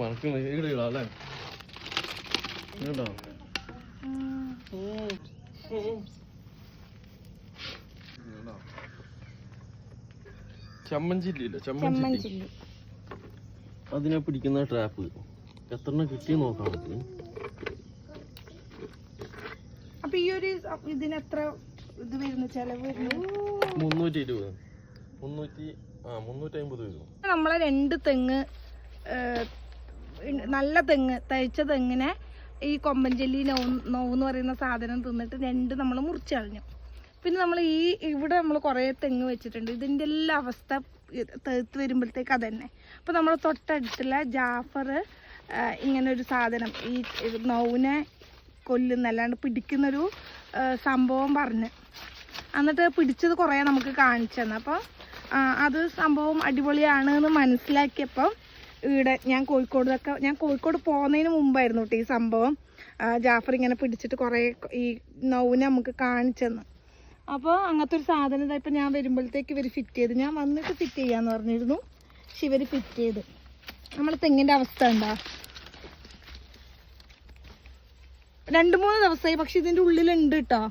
അല്ലേ ചെമ്മഞ്ചില്ലി അതിനെ പിടിക്കുന്ന ട്രാപ്പ് എത്ര കിട്ടി നോക്കാം നമുക്ക് അപ്പൊ ഈ ഒരു ഇതിന് എത്ര ഇത് വരുന്നു? ചെലവ് മുന്നൂറ്റി ഇരുപത് മുന്നൂറ്റി ആ മുന്നൂറ്റി അമ്പത് വരും നമ്മളെ രണ്ട് തെങ്ങ് നല്ല തെങ്ങ് തയ്ച്ച തെങ്ങിനെ ഈ കൊമ്പൻചെല്ലി നോ നോവെന്ന് പറയുന്ന സാധനം തിന്നിട്ട് രണ്ട് നമ്മൾ മുറിച്ച് കളഞ്ഞു. പിന്നെ നമ്മൾ ഈ ഇവിടെ നമ്മൾ കുറേ തെങ്ങ് വെച്ചിട്ടുണ്ട്. ഇതിന്റെ എല്ലാ അവസ്ഥ തീർത്ത് വരുമ്പോഴത്തേക്ക് അതന്നെ. അപ്പോൾ നമ്മൾ തൊട്ടടുത്തുള്ള ജാഫർ ഇങ്ങനെ ഒരു സാധനം ഈ നോവിനെ കൊല്ലുന്ന അല്ലാണ്ട് പിടിക്കുന്നൊരു സംഭവം പറഞ്ഞ്. എന്നിട്ട് പിടിച്ചത് കുറേ നമുക്ക് കാണിച്ചു തന്നെ. അപ്പോൾ അത് സംഭവം അടിപൊളിയാണ് എന്ന് മനസ്സിലാക്കിയപ്പോൾ ഇവിടെ ഞാൻ കോഴിക്കോടൊക്കെ ഞാൻ കോഴിക്കോട് പോകുന്നതിന് മുമ്പായിരുന്നു കേട്ടോ ഈ സംഭവം. ജാഫർ ഇങ്ങനെ പിടിച്ചിട്ട് കുറേ ഈ നൗവിനെ നമുക്ക് കാണിച്ചെന്ന്. അപ്പോൾ അങ്ങനത്തെ ഒരു സാധനം ഇതാ ഇപ്പം ഞാൻ വരുമ്പോഴത്തേക്ക് ഇവർ ഫിറ്റ് ചെയ്ത്. ഞാൻ വന്നിട്ട് ഫിറ്റ് ചെയ്യാന്ന് പറഞ്ഞിരുന്നു. പക്ഷെ ഇവർ ഫിറ്റ് ചെയ്ത്. നമ്മൾ തെങ്ങിന്റെ അവസ്ഥ എന്താ? രണ്ട് മൂന്ന് ദിവസമായി പക്ഷെ ഇതിന്റെ ഉള്ളിലുണ്ട് കേട്ടോ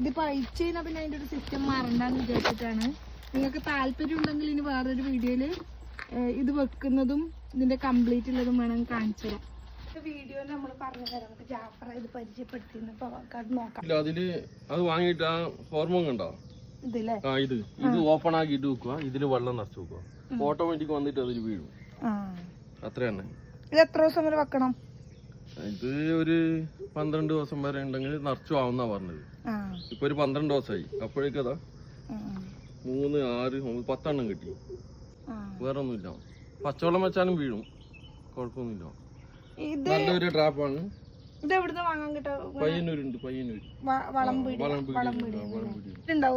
ഇതിപ്പോൾ അയച്ചു കഴിഞ്ഞാൽ പിന്നെ അതിന്റെ ഒരു സിസ്റ്റം മാറണ്ടെന്ന് വിചാരിച്ചിട്ടാണ്. നിങ്ങൾക്ക് താല്പര്യം ഉണ്ടെങ്കിൽ ഇനി വേറൊരു വീഡിയോയിൽ ഇത് വെക്കുന്നതും ഇതിന്റെ കംപ്ലീറ്റ് ഉള്ളതും വേണം കാണിച്ചു തരാം വീഡിയോ നമ്മൾ പറഞ്ഞു തരാം. നമുക്ക് ജാഫറ ഇത് നോക്കാം. ഇല്ല അതിൽ അത് വാങ്ങിയിട്ട് ആ ഹോർമോൺ കണ്ടോ ഇതില്ലേ? ആ ഇത്. ഇത് ഓപ്പൺ ആക്കിയിട്ട് വെക്കുക ഇതിൽ വെള്ളം നിറച്ച് വെക്കുക ഓട്ടോമാറ്റിക് വന്നിട്ട് അതിൽ വീഴും. ആ. അത്ര തന്നെ. ഇത് എത്ര ദിവസം വരെ വെക്കണം? ഇത് ഒരു പന്ത്രണ്ട് ദിവസം വരെ ഉണ്ടെങ്കിൽ നിറച്ചു ആവുന്ന പറഞ്ഞത്. ആ. ഇപ്പൊ ഒരു പന്ത്രണ്ട് ദിവസമായി അപ്പോഴേക്കതാ മൂന്ന് ആറ് പത്തെണ്ണം കിട്ടി. ആ. വേറെ ഒന്നുമില്ല പച്ചവെള്ളം വെച്ചാലും വീഴും. കുഴപ്പമൊന്നുമില്ല. ഇത് നല്ലൊരു ട്രാപ്പാണ് ഇത് എവിടുന്ന് വാങ്ങാൻ കിട്ടും? പയ്യന്നൂരുണ്ട്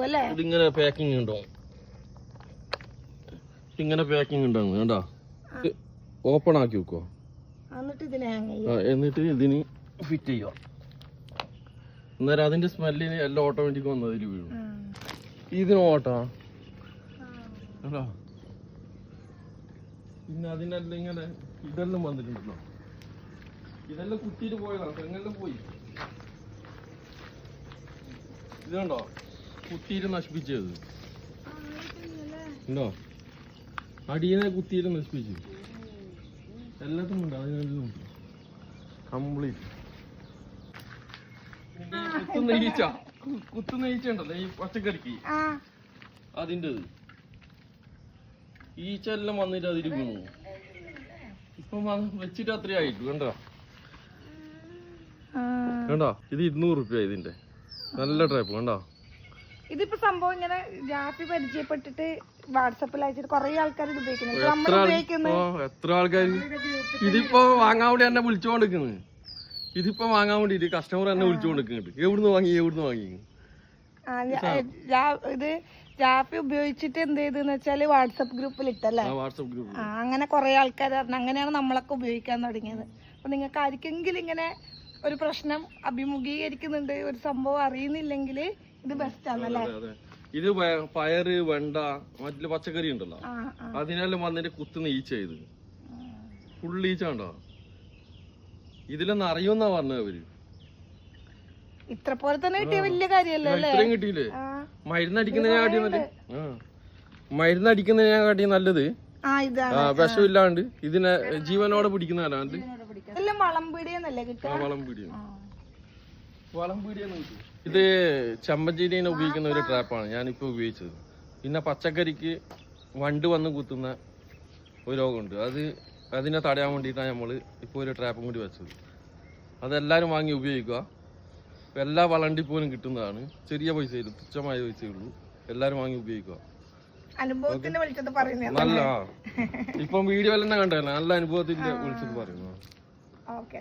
അല്ലേ? ഇതിങ്ങനെ പാക്കിംഗ് ഉണ്ടാവും ഇങ്ങനെ പാക്കിംഗ് ഉണ്ടാവും വേണ്ട ഓപ്പൺ ആക്കി വെക്കോ. എന്നിട്ട് ഇതിനെ ചെയ്യും. ഫിറ്റ് ചെയ്യുക. അന്നേരം അതിന്റെ സ്മെല്ലിന് എല്ലാം ഓട്ടോമാറ്റിക് വന്നതിൽ വീഴും. ഇതിന് ഓട്ടാ? ആ. പിന്നെ അതിനെല്ലാം ഇങ്ങനെ ഇതെല്ലാം വന്നിട്ടുണ്ടല്ലോ. ഇതെല്ലാം കുത്തിയിട്ട് പോയതാണ്. തെങ്ങെല്ലാം പോയി. ഇതുണ്ടോ കുത്തിയിട്ട് നശിപ്പിച്ചത്. ഉണ്ടോ? അടിയനെ കുത്തിയിട്ട് നശിപ്പിച്ചു. എല്ലാത്തും ഉണ്ട്. അതിനെല്ലാം ഉണ്ട്. കംപ്ലീറ്റ്. കുത്തുന്ന ഈച്ച കുത്തുന്ന ഈച്ച ഉണ്ടല്ലോ ഈ പച്ചക്കറിക്ക്? അതിന്റെത്. ഈച്ച എല്ലാം വന്നിട്ട് അതിൽ വീണു ഇപ്പം വെച്ചിട്ട് അത്രയായിട്ടു കണ്ടോ? കണ്ടോ? ഇത് ഇരുന്നൂറ് റുപ്യ ഇതിന്റെ. നല്ല ട്രൈപ്പ് കണ്ടോ? ഇതിപ്പോ സംഭവം ഇങ്ങനെ ജാഫി പരിചയപ്പെട്ടിട്ട് വാട്സപ്പിൽ അയച്ചിട്ട് കൊറേ ആൾക്കാർ ഇത് ഉപയോഗിക്കുന്നത് എത്ര ആൾക്കാർ ഇതിപ്പോ വാങ്ങാൻ വേണ്ടി എന്നെ വിളിച്ചോണ്ടിരിക്കുന്നത് ഇതിപ്പോ വാങ്ങാൻ വേണ്ടിട്ട് കസ്റ്റമർ എന്നെ വിളിച്ചോണ്ടിരിക്കുന്നുണ്ട് എവിടുന്ന് വാങ്ങി? എവിടുന്ന് വാങ്ങി? ഇത് ജാഫി ഉപയോഗിച്ചിട്ട് എന്ത് ചെയ്തെന്ന് വെച്ചാൽ വാട്സപ്പ് ഗ്രൂപ്പിൽ ഇട്ടല്ലേ? അങ്ങനെ കുറെ ആൾക്കാർ പറഞ്ഞു അങ്ങനെയാണ് നമ്മളൊക്കെ ഉപയോഗിക്കാൻ തുടങ്ങിയത്. അപ്പൊ നിങ്ങൾക്ക് ആർക്കെങ്കിലും ഇങ്ങനെ ഒരു പ്രശ്നം അഭിമുഖീകരിക്കുന്നുണ്ട് ഒരു സംഭവം അറിയുന്നില്ലെങ്കിൽ ഇത് ബെസ്റ്റ് ആണല്ലേ ഇത് പയറ് വെണ്ട മറ്റു പച്ചക്കറി ഉണ്ടല്ലോ. അതിനെല്ലാം വന്നിട്ട് കുത്തുന്ന ഈച്ച ഇത് ഫുൾ ഈച്ച ഉണ്ടോ ഇതിലൊന്നും അറിയുമെന്നാ പറഞ്ഞത് അവർ. ഇത്ര പോലെ തന്നെ കിട്ടിയ വലിയ കാര്യല്ലേ ഇത്രയും കിട്ടിയില്ലേ? ആ മരുന്നടിക്കുന്നതിനെ കാട്ടി നല്ലത്. ആ. മരുന്നടിക്കുന്നതിനെ കാട്ടി നല്ലത്. ആ ഇതാണ്. ആ വിഷമില്ലാണ്ട് ഇതിനെ ജീവനോടെ പിടിക്കുന്നതല്ലാണ്ട് ഇത് ചമ്പഞ്ചേരിനെ ഉപയോഗിക്കുന്ന ഒരു ട്രാപ്പാണ് ഞാനിപ്പോ ഉപയോഗിച്ചത്. പിന്നെ പച്ചക്കറിക്ക് വണ്ട് വന്ന് കുത്തുന്ന ഒരു രോഗമുണ്ട്. അത് അതിനെ തടയാൻ വേണ്ടിയിട്ടാണ് നമ്മൾ ഇപ്പോൾ ഒരു ട്രാപ്പും കൂടി വെച്ചത്. അതെല്ലാവരും വാങ്ങി ഉപയോഗിക്കുക എല്ലാ വളണ്ടി പോലും കിട്ടുന്നതാണ്. ചെറിയ പൈസയിൽ തുച്ഛമായ പൈസയേ ഉള്ളൂ. എല്ലാവരും വാങ്ങി ഉപയോഗിക്കുക. അനുഭവത്തിന്റെ വിളിച്ചത് പറയുന്നത് നല്ല. ഇപ്പം വീഡിയോ എല്ലാം കണ്ടല്ലോ നല്ല അനുഭവത്തിന്റെ വിളിച്ചത് പറയുന്നു ഓക്കെ